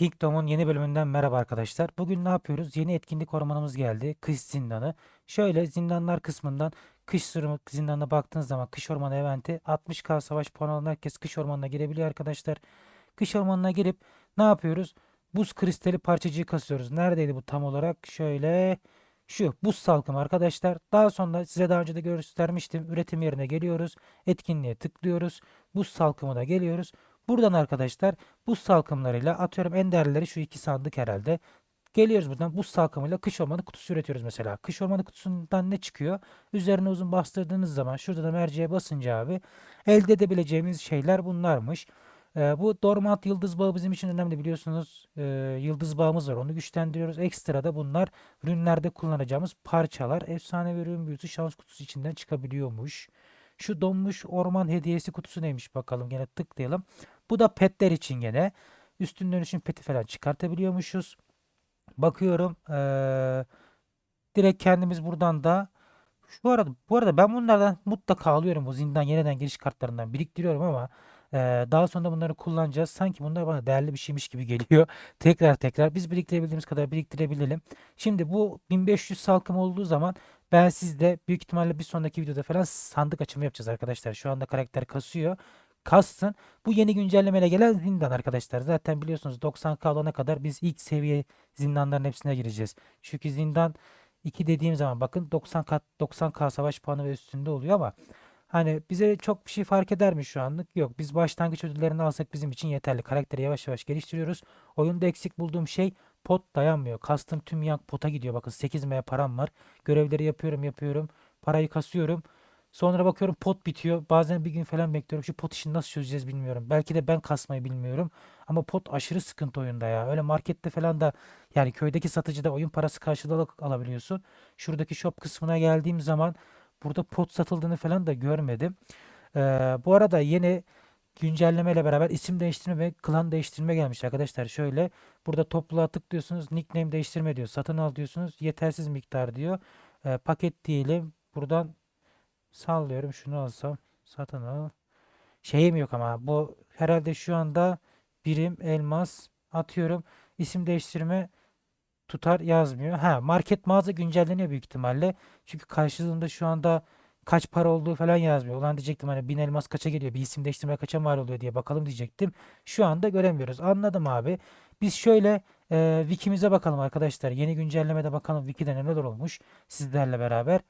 Kingdom'un yeni bölümünden merhaba arkadaşlar. Bugün ne yapıyoruz? Yeni etkinlik ormanımız geldi. Kış zindanı. Şöyle zindanlar kısmından kış sürümü zindanına baktığınız zaman kış ormanı eventi 60k savaş puanı alan herkes kış ormanına girebiliyor arkadaşlar. Kış ormanına girip ne yapıyoruz? Buz kristali parçacığı kasıyoruz. Neredeydi bu tam olarak? Şöyle şu buz salkımı arkadaşlar. Daha sonra size daha önce de göstermiştim. Üretim yerine geliyoruz. Etkinliğe tıklıyoruz. Buz salkımına geliyoruz. Buradan arkadaşlar buz salkımlarıyla atıyorum en değerlileri şu iki sandık herhalde. Geliyoruz buradan buz salkımıyla kış ormanı kutusu üretiyoruz mesela. Kış ormanı kutusundan ne çıkıyor? Üzerine uzun bastırdığınız zaman şurada da merceğe basınca abi elde edebileceğimiz şeyler bunlarmış. Ee, bu dormant yıldız bağı bizim için önemli biliyorsunuz. Ee, yıldız bağımız var onu güçlendiriyoruz. Ekstra da bunlar ürünlerde kullanacağımız parçalar. Efsane ürün büyüsü şans kutusu içinden çıkabiliyormuş. Şu donmuş orman hediyesi kutusu neymiş bakalım. Gene tıklayalım. Bu da petler için gene. Üstün dönüşüm peti falan çıkartabiliyormuşuz. Bakıyorum. eee, direkt kendimiz buradan da şu arada bu arada ben bunlardan mutlaka alıyorum bu zindan yeniden giriş kartlarından biriktiriyorum ama eee, daha sonra bunları kullanacağız. Sanki bunlar bana değerli bir şeymiş gibi geliyor. Tekrar tekrar biz biriktirebildiğimiz kadar biriktirebilelim. Şimdi bu 1500 salkım olduğu zaman ben sizde büyük ihtimalle bir sonraki videoda falan sandık açımı yapacağız arkadaşlar. Şu anda karakter kasıyor. Kassın. Bu yeni güncellemeyle gelen zindan arkadaşlar. Zaten biliyorsunuz 90k olana kadar biz ilk seviye zindanların hepsine gireceğiz. Çünkü zindan 2 dediğim zaman bakın 90 kat 90k savaş puanı ve üstünde oluyor ama hani bize çok bir şey fark eder mi şu anlık? Yok. Biz başlangıç ödüllerini alsak bizim için yeterli. Karakteri yavaş yavaş geliştiriyoruz. Oyunda eksik bulduğum şey pot dayanmıyor. Kastım tüm yank pota gidiyor. Bakın 8M param var. Görevleri yapıyorum yapıyorum. Parayı kasıyorum. Sonra bakıyorum pot bitiyor. Bazen bir gün falan bekliyorum. Şu pot işini nasıl çözeceğiz bilmiyorum. Belki de ben kasmayı bilmiyorum. Ama pot aşırı sıkıntı oyunda ya. Öyle markette falan da yani köydeki satıcıda oyun parası karşılığı alabiliyorsun. Şuradaki shop kısmına geldiğim zaman burada pot satıldığını falan da görmedim. Ee, bu arada yeni güncellemeyle beraber isim değiştirme ve klan değiştirme gelmiş arkadaşlar. Şöyle burada topluluğa tıklıyorsunuz. Nickname değiştirme diyor. Satın al diyorsunuz. Yetersiz miktar diyor. Ee, paket diyelim. Buradan Sallıyorum şunu alsam. Satın al. Şeyim yok ama bu herhalde şu anda birim elmas atıyorum. İsim değiştirme tutar yazmıyor. Ha market mağaza güncelleniyor büyük ihtimalle. Çünkü karşılığında şu anda kaç para olduğu falan yazmıyor. Ulan diyecektim hani bin elmas kaça geliyor bir isim değiştirme kaça mal oluyor diye bakalım diyecektim. Şu anda göremiyoruz. Anladım abi. Biz şöyle e, wikimize bakalım arkadaşlar. Yeni güncellemede bakalım wikide neler olmuş sizlerle beraber.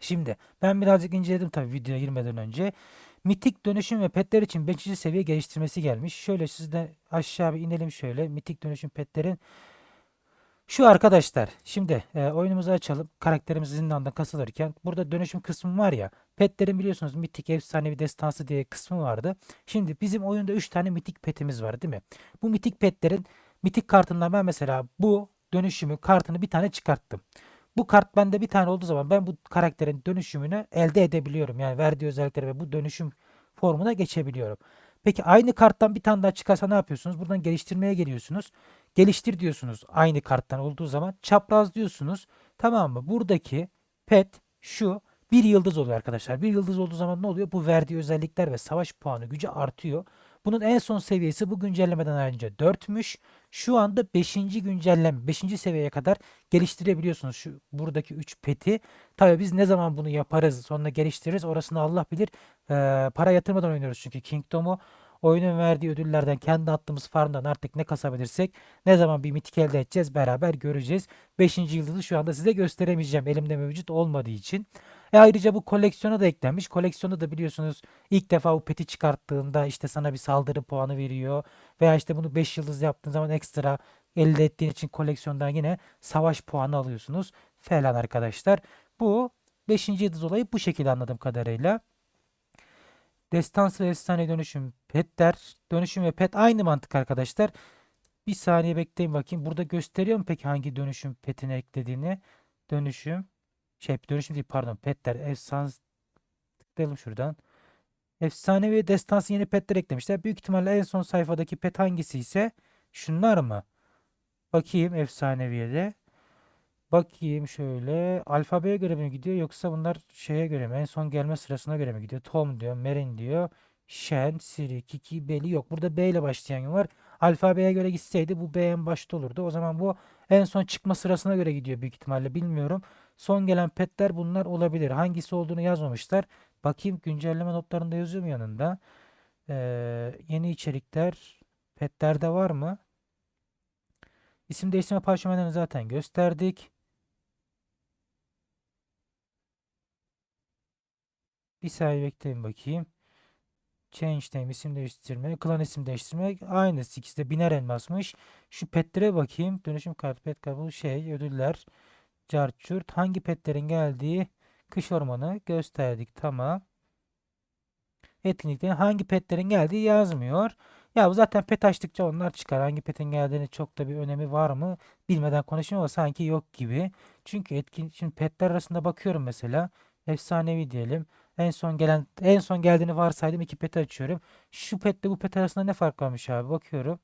Şimdi ben birazcık inceledim tabii videoya girmeden önce. Mitik dönüşüm ve petler için 5. seviye geliştirmesi gelmiş. Şöyle sizde aşağı bir inelim şöyle. Mitik dönüşüm petlerin şu arkadaşlar. Şimdi e, oyunumuzu açalım. Karakterimiz zindanda kasılırken burada dönüşüm kısmı var ya. Petlerin biliyorsunuz mitik efsanevi destansı diye kısmı vardı. Şimdi bizim oyunda 3 tane mitik petimiz var değil mi? Bu mitik petlerin mitik kartından ben mesela bu dönüşümü kartını bir tane çıkarttım. Bu kart bende bir tane olduğu zaman ben bu karakterin dönüşümünü elde edebiliyorum. Yani verdiği özellikleri ve bu dönüşüm formuna geçebiliyorum. Peki aynı karttan bir tane daha çıkarsa ne yapıyorsunuz? Buradan geliştirmeye geliyorsunuz. Geliştir diyorsunuz aynı karttan olduğu zaman. Çapraz diyorsunuz. Tamam mı? Buradaki pet şu bir yıldız oluyor arkadaşlar. Bir yıldız olduğu zaman ne oluyor? Bu verdiği özellikler ve savaş puanı gücü artıyor. Bunun en son seviyesi bu güncellemeden önce 4'müş. Şu anda 5. güncelleme 5. seviyeye kadar geliştirebiliyorsunuz şu buradaki 3 peti. Tabii biz ne zaman bunu yaparız sonra geliştiririz orasını Allah bilir. Ee, para yatırmadan oynuyoruz çünkü Kingdom'u oyunun verdiği ödüllerden kendi attığımız farmdan artık ne kasabilirsek ne zaman bir mitik elde edeceğiz beraber göreceğiz. 5. yıldızı şu anda size gösteremeyeceğim elimde mevcut olmadığı için. E ayrıca bu koleksiyona da eklenmiş. Koleksiyonu da biliyorsunuz ilk defa bu peti çıkarttığında işte sana bir saldırı puanı veriyor. Veya işte bunu 5 yıldız yaptığın zaman ekstra elde ettiğin için koleksiyondan yine savaş puanı alıyorsunuz falan arkadaşlar. Bu 5. yıldız olayı bu şekilde anladığım kadarıyla. Destansı ve efsane dönüşüm petler. Dönüşüm ve pet aynı mantık arkadaşlar. Bir saniye bekleyin bakayım. Burada gösteriyor mu peki hangi dönüşüm petini eklediğini? Dönüşüm. Şey dönüşüm değil pardon. Petler. Efsane. Tıklayalım şuradan. Efsane ve destansı yeni petler eklemişler. Büyük ihtimalle en son sayfadaki pet hangisi ise şunlar mı? Bakayım efsaneviye de. Bakayım şöyle. Alfabeye göre mi gidiyor yoksa bunlar şeye göre mi? En son gelme sırasına göre mi gidiyor? Tom diyor, Merin diyor. Shen, Siri, Kiki, Beli yok. Burada B ile başlayan var. Alfabeye göre gitseydi bu B en başta olurdu. O zaman bu en son çıkma sırasına göre gidiyor büyük ihtimalle bilmiyorum. Son gelen petler bunlar olabilir. Hangisi olduğunu yazmamışlar. Bakayım güncelleme notlarında yazıyor mu yanında? Ee, yeni içerikler petlerde var mı? İsim değiştirme parşömenlerini zaten gösterdik. Bir saniye bekleyin bakayım. Change name isim değiştirme, klan isim değiştirme aynısı. İkisi de biner elmasmış. Şu petlere bakayım. Dönüşüm kartı, pet bu şey, ödüller, carçurt. Hangi petlerin geldiği kış ormanı gösterdik. Tamam. Etkinliklerin hangi petlerin geldiği yazmıyor. Ya bu zaten pet açtıkça onlar çıkar. Hangi petin geldiğini çok da bir önemi var mı bilmeden konuşuyorum sanki yok gibi. Çünkü etkin şimdi petler arasında bakıyorum mesela. Efsanevi diyelim. En son gelen en son geldiğini varsaydım iki peti açıyorum. Şu petle bu pet arasında ne fark varmış abi bakıyorum.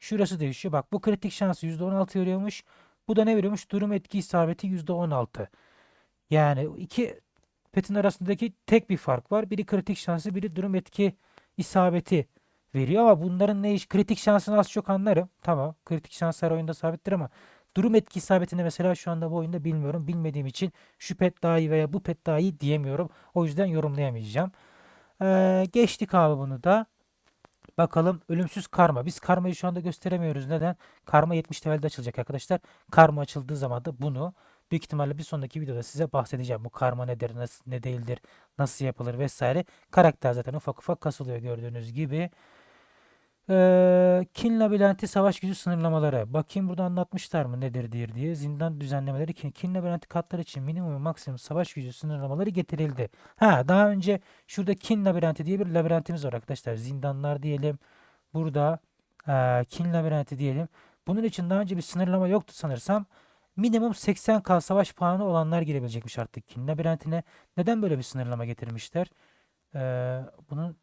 Şurası değişiyor. Bak bu kritik şansı %16 veriyormuş. Bu da ne veriyormuş? Durum etki isabeti %16. Yani iki petin arasındaki tek bir fark var. Biri kritik şansı, biri durum etki isabeti veriyor ama bunların ne iş? Kritik şansını az çok anlarım. Tamam. Kritik şans her oyunda sabittir ama durum etki isabetini mesela şu anda bu oyunda bilmiyorum. Bilmediğim için şu pet daha iyi veya bu pet daha iyi diyemiyorum. O yüzden yorumlayamayacağım. Ee, geçtik abi bunu da. Bakalım ölümsüz karma. Biz karmayı şu anda gösteremiyoruz. Neden? Karma 70 levelde açılacak arkadaşlar. Karma açıldığı zaman da bunu büyük ihtimalle bir sonraki videoda size bahsedeceğim. Bu karma nedir, nasıl, ne değildir, nasıl yapılır vesaire. Karakter zaten ufak ufak kasılıyor gördüğünüz gibi. Ee, Kin labirenti savaş gücü sınırlamaları. Bakayım burada anlatmışlar mı nedir diye diye. Zindan düzenlemeleri Kin, Kin labirenti katlar için minimum maksimum savaş gücü sınırlamaları getirildi. Ha daha önce şurada Kin labirenti diye bir labirentimiz var arkadaşlar. Zindanlar diyelim. Burada ee, Kin labirenti diyelim. Bunun için daha önce bir sınırlama yoktu sanırsam. Minimum 80k savaş puanı olanlar girebilecekmiş artık Kin labirentine. Neden böyle bir sınırlama getirmişler? Ee, bunun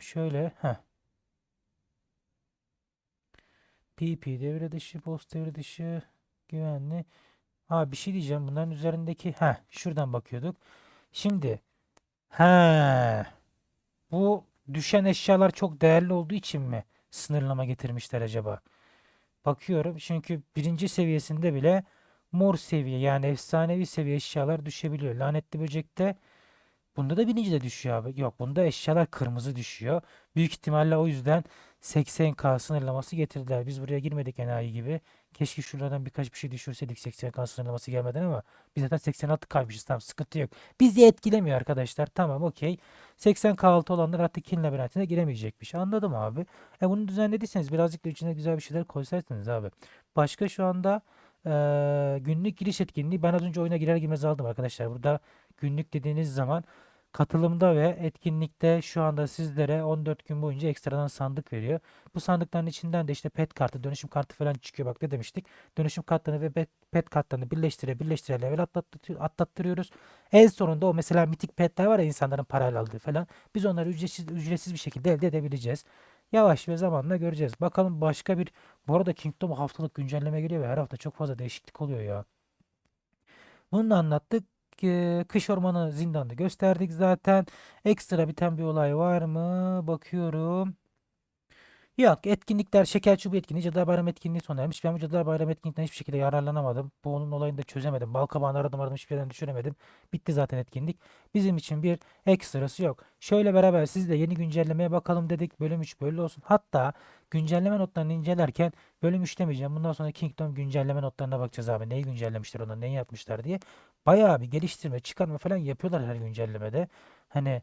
şöyle heh. PP devre dışı, post devre dışı, güvenli. Aa bir şey diyeceğim. Bunların üzerindeki ha şuradan bakıyorduk. Şimdi ha bu düşen eşyalar çok değerli olduğu için mi sınırlama getirmişler acaba? Bakıyorum çünkü birinci seviyesinde bile mor seviye yani efsanevi seviye eşyalar düşebiliyor. Lanetli böcekte bunda da birinci de düşüyor abi. Yok bunda eşyalar kırmızı düşüyor. Büyük ihtimalle o yüzden 80k sınırlaması getirdiler. Biz buraya girmedik enayi gibi. Keşke şuradan birkaç bir şey düşürseydik 80k sınırlaması gelmeden ama biz zaten 86 kaymışız. Tamam sıkıntı yok. Bizi etkilemiyor arkadaşlar. Tamam okey. 80k altı olanlar artık kin labirentine giremeyecekmiş. Anladım abi. E bunu düzenlediyseniz birazcık da içine güzel bir şeyler koysaydınız abi. Başka şu anda eee, günlük giriş etkinliği ben az önce oyuna girer girmez aldım arkadaşlar. Burada günlük dediğiniz zaman Katılımda ve etkinlikte şu anda sizlere 14 gün boyunca ekstradan sandık veriyor. Bu sandıkların içinden de işte pet kartı, dönüşüm kartı falan çıkıyor. Bak ne demiştik? Dönüşüm kartlarını ve pet, kartlarını birleştire birleştire level atlattı- atlattırıyoruz. En sonunda o mesela mitik petler var ya insanların parayla aldığı falan. Biz onları ücretsiz, ücretsiz bir şekilde elde edebileceğiz. Yavaş ve zamanla göreceğiz. Bakalım başka bir... Bu arada Kingdom haftalık güncelleme geliyor ve her hafta çok fazla değişiklik oluyor ya. Bunu da anlattık. Kış Ormanı zindanını gösterdik zaten. Ekstra biten bir olay var mı? Bakıyorum. Yok etkinlikler şeker çubuğu etkinliği Cadılar Bayramı etkinliği sona ermiş. Ben bu Cadılar Bayramı etkinliğinden hiçbir şekilde yararlanamadım. Bu onun olayını da çözemedim. Balkabağını aradım aradım hiçbir yerden düşüremedim. Bitti zaten etkinlik. Bizim için bir ekstrası yok. Şöyle beraber sizle yeni güncellemeye bakalım dedik. Bölüm 3 böyle olsun. Hatta güncelleme notlarını incelerken bölüm 3 demeyeceğim. Bundan sonra Kingdom güncelleme notlarına bakacağız abi. Neyi güncellemişler ona neyi yapmışlar diye. Bayağı bir geliştirme çıkarma falan yapıyorlar her güncellemede. Hani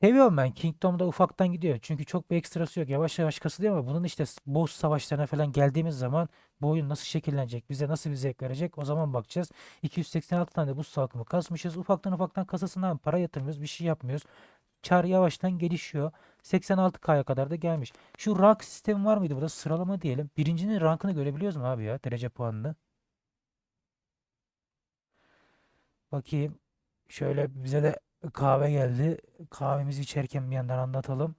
Seviyorum ben. Kingdom'da ufaktan gidiyor. Çünkü çok bir ekstrası yok. Yavaş yavaş kasılıyor ama bunun işte boss savaşlarına falan geldiğimiz zaman bu oyun nasıl şekillenecek? Bize nasıl bir zevk verecek? O zaman bakacağız. 286 tane buz salkımı kasmışız. Ufaktan ufaktan kasasından para yatırmıyoruz. Bir şey yapmıyoruz. Çar yavaştan gelişiyor. 86K'ya kadar da gelmiş. Şu rank sistemi var mıydı burada? Sıralama diyelim. Birincinin rankını görebiliyoruz mu abi ya? Derece puanını. Bakayım. Şöyle bize de kahve geldi. Kahvemizi içerken bir yandan anlatalım.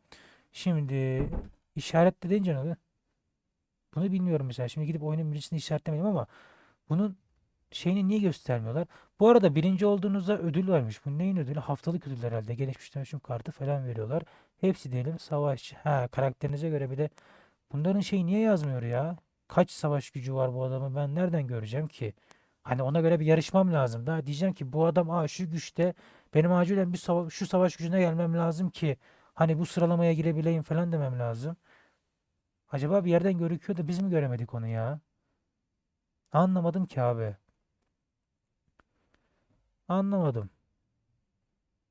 Şimdi işaretle deyince ne oluyor? Bunu bilmiyorum mesela. Şimdi gidip oyunun birincisini işaretlemedim ama bunun şeyini niye göstermiyorlar? Bu arada birinci olduğunuzda ödül varmış. Bu neyin ödülü? Haftalık ödül herhalde. Gelişmiş dönüşüm kartı falan veriyorlar. Hepsi diyelim savaşçı. Ha karakterinize göre bir de bunların şeyi niye yazmıyor ya? Kaç savaş gücü var bu adamın ben nereden göreceğim ki? Hani ona göre bir yarışmam lazım. Daha diyeceğim ki bu adam aa şu güçte benim acilen bir sava- şu savaş gücüne gelmem lazım ki hani bu sıralamaya girebileyim falan demem lazım. Acaba bir yerden görüküyor da biz mi göremedik onu ya? Anlamadım ki abi. Anlamadım.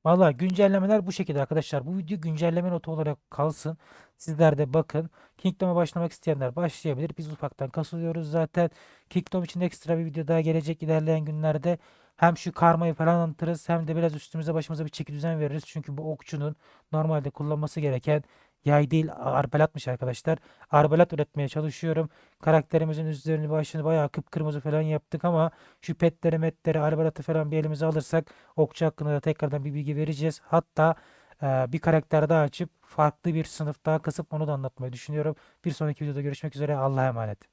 Valla güncellemeler bu şekilde arkadaşlar. Bu video güncelleme notu olarak kalsın. Sizler de bakın. Kingdom'a başlamak isteyenler başlayabilir. Biz ufaktan kasılıyoruz zaten. Kingdom için ekstra bir video daha gelecek ilerleyen günlerde. Hem şu karmayı falan anlatırız hem de biraz üstümüze başımıza bir çeki düzen veririz. Çünkü bu okçunun normalde kullanması gereken yay değil arbalatmış arkadaşlar. Arbalat üretmeye çalışıyorum. Karakterimizin üzerini başını bayağı kıpkırmızı falan yaptık ama şu petleri metleri arbalatı falan bir elimize alırsak Okçu hakkında da tekrardan bir bilgi vereceğiz. Hatta e, bir karakter daha açıp farklı bir sınıf daha kasıp onu da anlatmayı düşünüyorum. Bir sonraki videoda görüşmek üzere. Allah'a emanet.